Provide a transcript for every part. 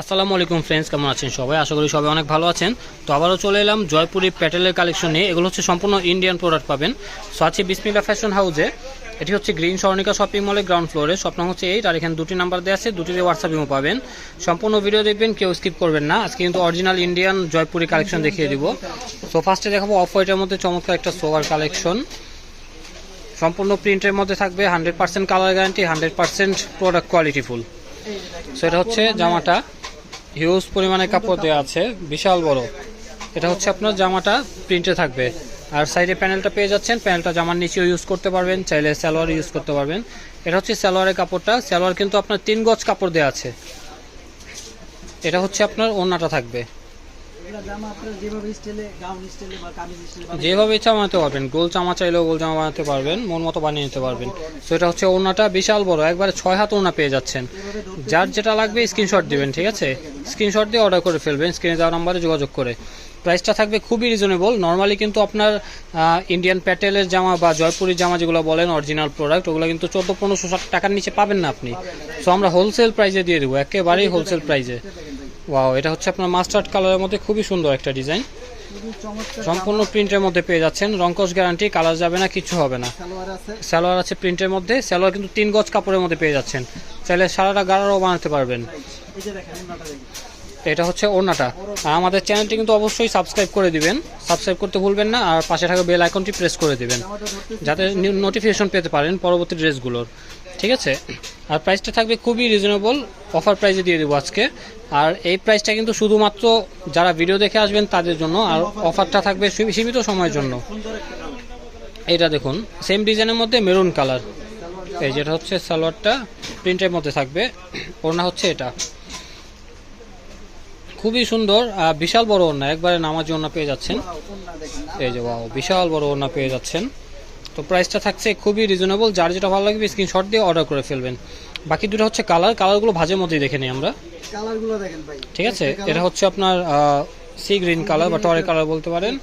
আসসালামু আলাইকুম ফ্রেন্ডস কেমন আছেন সবাই? আশা করি সবাই অনেক ভালো আছেন। তো আবারও চলে এলাম জয়পুরি প্যাটেলের কালেকশন নিয়ে এগুলো হচ্ছে সম্পূর্ণ ইন্ডিয়ান প্রোডাক্ট পাবেন। সো আছে বিসমিল্লা ফ্যাশন হাউসে এটি হচ্ছে গ্রিন স্বর্ণিকা শপিং মলের গ্রাউন্ড ফ্লোরে স্বপ্ন হচ্ছে এইট আর এখানে দুটি নাম্বার দেওয়া আছে, দুটিতে হোয়াটসঅ্যাপ ইমো পাবেন। সম্পূর্ণ ভিডিও দেখবেন, কেউ স্কিপ করবেন না। আজকে কিন্তু অরিজিনাল ইন্ডিয়ান জয়পুরি কালেকশন দেখিয়ে দিব। সো ফার্স্টে দেখাবো অফ হোয়াইটের মধ্যে চমৎকার একটা সোভার কালেকশন সম্পূর্ণ প্রিন্টের মধ্যে থাকবে hundred percent colour guarantee hundred percent product quality full so এটা হচ্ছে জামাটা। হিউজ পরিমাণে কাপড় দেওয়া আছে, বিশাল বড়। এটা হচ্ছে আপনার জামাটা প্রিন্টে থাকবে। আর সাইডে প্যানেলটা পেয়ে যাচ্ছেন প্যানেলটা জামার নিচেও ইউজ করতে পারবেন, চাইলে সালোয়ার ইউজ করতে পারবেন। এটা হচ্ছে সালোয়ারের কাপড়টা, সালোয়ার কিন্তু আপনার তিন গজ কাপড় দেওয়া আছে। এটা হচ্ছে আপনার ওনাটা থাকবে। যেভাবে ইচ্ছা বানাতে পারবেন। গোল জামা চাইলেও গোল জামা বানাতে পারবেন, মন মতো বানিয়ে নিতে পারবেন। তো এটা হচ্ছে ওড়নাটা বিশাল বড়, একবারে ছয় হাত ওড়না পেয়ে যাচ্ছেন। যার যেটা লাগবে স্ক্রিনশট দিবেন, ঠিক আছে? স্ক্রিনশট দিয়ে অর্ডার করে ফেলবেন স্ক্রিনে দেওয়া নাম্বারে যোগাযোগ করে। প্রাইসটা থাকবে খুবই রিজনেবল নর্মালি কিন্তু আপনার ইন্ডিয়ান প্যাটেলের জামা বা জয়পুরি জামা যেগুলো বলেন অরিজিনাল প্রোডাক্ট ওগুলো কিন্তু চোদ্দ, পনেরোশো টাকার নিচে পাবেন না আপনি। সো আমরা হোলসেল প্রাইসে দিয়ে দেবো, একেবারেই হোলসেল প্রাইসে ওয়াও এটা হচ্ছে আপনার মাস্টার্ড কালারের মধ্যে খুবই সুন্দর একটা ডিজাইন সম্পূর্ণ প্রিন্টের মধ্যে পেয়ে যাচ্ছেন রঙ্কস গ্যারান্টি কালার যাবে না, কিছু হবে না। স্যালোয়ার আছে প্রিন্টের মধ্যে স্যালোয়ার কিন্তু তিন গজ কাপড়ের মধ্যে পেয়ে যাচ্ছেন। চাইলে সারাটা গাড়ারও বানাতে পারবেন। ওনাটা এটা হচ্ছে ওড়নাটা। আর আমাদের চ্যানেলটি কিন্তু অবশ্যই সাবস্ক্রাইব করে দিবেন। সাবস্ক্রাইব করতে ভুলবেন না, আর পাশে থাকা বেল আইকনটি প্রেস করে দিবেন। যাতে নোটিফিকেশন পেতে পারেন পরবর্তী ড্রেসগুলোর ঠিক আছে? আর প্রাইসটা থাকবে খুবই রিজনেবল অফার প্রাইসে দিয়ে দেবো আজকে। আর এই প্রাইসটা কিন্তু শুধুমাত্র যারা ভিডিও দেখে আসবেন তাদের জন্য, আর অফারটা থাকবে সীমিত সময়ের জন্য। এটা দেখুন সেম ডিজাইনের মধ্যে মেরুন কালার এই যেটা হচ্ছে সালোয়ারটা প্রিন্টের মধ্যে থাকবে। ওড়না হচ্ছে এটা। খুবই সুন্দর বিশাল বড় ওড়না, একবারে নামাজি ওড়না পেয়ে যাচ্ছেন। এই যে বিশাল বড় ওড়না পেয়ে যাচ্ছেন। তো প্রাইসটা থাকছে খুবই রিজনেবল যার যেটা ভালো লাগবে স্ক্রিনশট দিয়ে অর্ডার করে ফেলবেন। বাকি দুটো হচ্ছে কালার কালারগুলো ভাজের মধ্যেই দেখে নিই আমরা। কালারগুলো দেখেন ভাই। ঠিক আছে? এটা হচ্ছে আপনার সি গ্রিন কালার বা টরে কালার বলতে পারেন।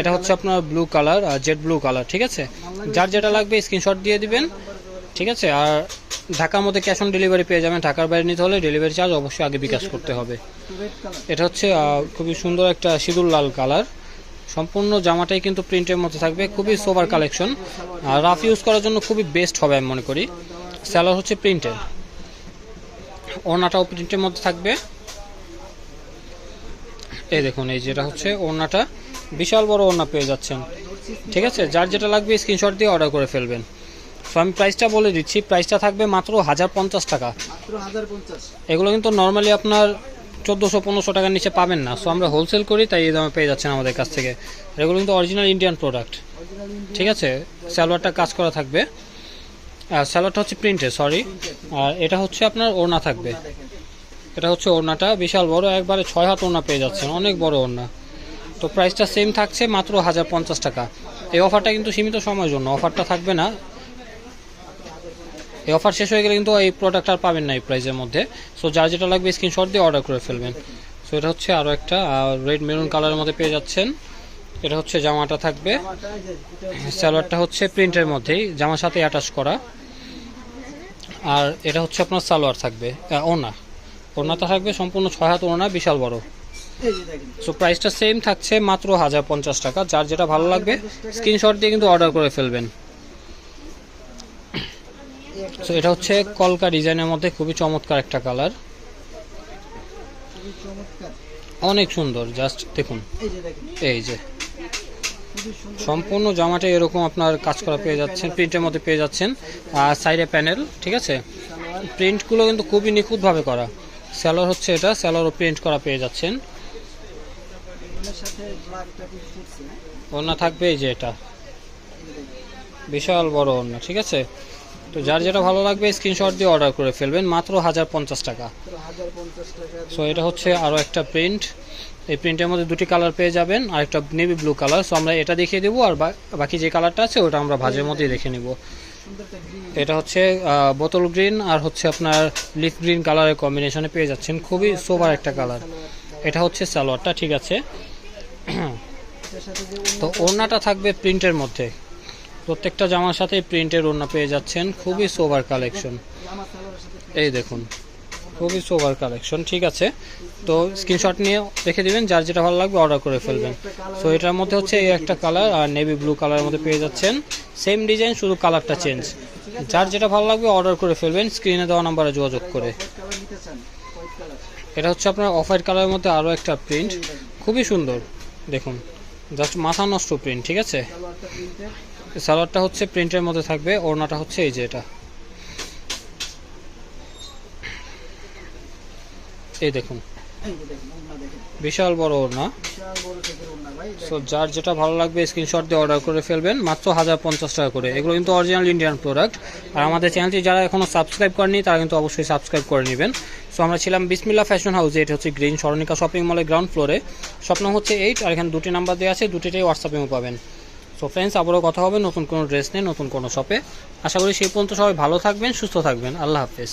এটা হচ্ছে আপনার ব্লু কালার আর জেড ব্লু কালার ঠিক আছে? যার যেটা লাগবে স্ক্রিনশট দিয়ে দিবেন। ঠিক আছে? আর ঢাকার মধ্যে ক্যাশ অন ডেলিভারি পেয়ে যাবেন। ঢাকার বাইরে নিতে হলে ডেলিভারি চার্জ অবশ্যই আগে বিকাশ করতে হবে। এটা হচ্ছে খুবই সুন্দর একটা সিঁদুর লাল কালার সম্পূর্ণ জামাটাই কিন্তু প্রিন্টের মধ্যে থাকবে খুবই সোভার কালেকশন আর রাফ ইউজ করার জন্য খুবই বেস্ট হবে আমি মনে করি। স্যালার হচ্ছে প্রিন্টের ওড়নাটাও প্রিন্টের মধ্যে থাকবে। এই দেখুন এই যেটা হচ্ছে ওড়নাটা। বিশাল বড় ওড়না পেয়ে যাচ্ছেন। ঠিক আছে? যার যেটা লাগবে স্ক্রিনশট দিয়ে অর্ডার করে ফেলবেন। তো আমি প্রাইসটা বলে দিচ্ছি। প্রাইসটা থাকবে মাত্র হাজার পঞ্চাশ টাকা। এগুলো কিন্তু নর্মালি আপনার চোদ্দোশো, পনেরোশো টাকার নিচে পাবেন না। সো আমরা হোলসেল করি, তাই এই দামে পেয়ে যাচ্ছেন আমাদের কাছ থেকে। এগুলো কিন্তু অরিজিনাল ইন্ডিয়ান প্রোডাক্ট ঠিক আছে? সালোয়ারটা কাজ করা থাকবে। আর সালোয়ারটা হচ্ছে প্রিন্টের সরি আর এটা হচ্ছে আপনার ওড়না থাকবে। এটা হচ্ছে ওড়নাটা। বিশাল বড়, একবারে ছয় হাত ওড়না পেয়ে যাচ্ছেন। অনেক বড় ওড়না। তো প্রাইসটা সেম থাকছে মাত্র হাজার পঞ্চাশ টাকা। এই অফারটা কিন্তু সীমিত সময়ের জন্য। অফারটা থাকবে না এই অফার শেষ হয়ে গেলে কিন্তু এই প্রোডাক্ট আর পাবেন না এই প্রাইসের মধ্যে। সো যার যেটা লাগবে স্ক্রিনশট দিয়ে অর্ডার করে ফেলবেন। সো এটা হচ্ছে আরও একটা রেড মেরুন কালারের মধ্যে পেয়ে যাচ্ছেন। এটা হচ্ছে জামাটা থাকবে। সালোয়ারটা হচ্ছে প্রিন্টের মধ্যেই জামার সাথে অ্যাটাচ করা। আর এটা হচ্ছে আপনার সালোয়ার থাকবে আহ, ওড়না। ওড়নাটা থাকবে সম্পূর্ণ ছয় হাত ওড়না বিশাল বড়। সো প্রাইসটা সেম থাকছে মাত্র হাজার পঞ্চাশ টাকা। যার যেটা ভালো লাগবে স্ক্রিনশট দিয়ে কিন্তু অর্ডার করে ফেলবেন। সো এটা হচ্ছে কলকা ডিজাইনের মধ্যে খুবই চমৎকার একটা কালার। অনেক সুন্দর, জাস্ট দেখুন। এই যে। সম্পূর্ণ জামাটা এরকম আপনার কাজ করা পেয়ে যাচ্ছেন, প্রিন্টের মধ্যে পেয়ে যাচ্ছেন। আর সাইডে প্যানেল, ঠিক আছে? প্রিন্টগুলো কিন্তু খুবই নিখুঁতভাবে করা। স্যালোর হচ্ছে এটা স্যালোরও প্রিন্ট করা পেয়ে যাচ্ছেন। ওড়না থাকবে এই যে এটা। বিশাল বড় ওড়না ঠিক আছে? তো যার যেটা ভালো লাগবে স্ক্রিনশট দিয়ে অর্ডার করে ফেলবেন, মাত্র হাজার পঞ্চাশ টাকা। সো এটা হচ্ছে আরও একটা প্রিন্ট এই প্রিন্টের মধ্যে দুটি কালার পেয়ে যাবেন আর একটা নেভি ব্লু কালার সো আমরা এটা দেখিয়ে দেবো, আর বাকি যে কালারটা আছে, ওটা আমরা ভাজের মধ্যেই দেখে নিব। এটা হচ্ছে বোতল গ্রিন আর হচ্ছে আপনার লিফ গ্রিন কালারের কম্বিনেশনে পেয়ে যাচ্ছেন। খুবই সোবার একটা কালার এটা হচ্ছে সালোয়ারটা, ঠিক আছে? তো ওড়নাটা থাকবে প্রিন্টের মধ্যে। প্রত্যেকটা জামার সাথে প্রিন্টের ওড়না পেয়ে যাচ্ছেন। খুবই সোবার কালেকশন এই দেখুন, খুবই সোভার কালেকশন ঠিক আছে? তো স্ক্রিনশট নিয়ে রেখে দিবেন, যার যেটা ভালো লাগবে অর্ডার করে ফেলবেন। সো এটার মধ্যে হচ্ছে এই একটা কালার আর নেভি ব্লু কালারের মধ্যে পেয়ে যাচ্ছেন। সেম ডিজাইন শুধু কালারটা চেঞ্জ যার যেটা ভালো লাগবে অর্ডার করে ফেলবেন স্ক্রিনে দেওয়া নাম্বারে যোগাযোগ করে। এটা হচ্ছে আপনার অফ হোয়াইট কালারের মধ্যে আরও একটা প্রিন্ট খুবই সুন্দর, দেখুন। জাস্ট মাথা নষ্ট প্রিন্ট ঠিক আছে? সালোয়ারটা হচ্ছে প্রিন্টের মধ্যে থাকবে, ওড়নাটা হচ্ছে এই যে এটা। এই দেখুন। বিশাল বড় ওড়না। সো যার যেটা ভালো লাগবে স্ক্রিনশট দিয়ে অর্ডার করে ফেলবেন, মাত্র হাজার পঞ্চাশ টাকা করে। এগুলো কিন্তু অরিজিনাল ইন্ডিয়ান প্রোডাক্ট আর আমাদের চ্যানেলটি যারা এখনও সাবস্ক্রাইব করেনি তারা কিন্তু অবশ্যই সাবস্ক্রাইব করে নেবেন। সো আমরা ছিলাম বিসমিল্লা ফ্যাশন হাউসে এটা হচ্ছে গ্রিন স্মরণিকা শপিং মলের গ্রাউন্ড ফ্লোরে স্বপ্ন হচ্ছে এইট আর এখানে দুটি নাম্বার দেওয়া আছে দুটিটাই হোয়াটসঅ্যাপেও পাবেন। সো ফ্রেন্ডস আবারও কথা হবে। নতুন কোনো ড্রেস নেই নতুন কোনো শপে আশা করি সেই পর্যন্ত সবাই ভালো থাকবেন, সুস্থ থাকবেন। আল্লাহ হাফেজ।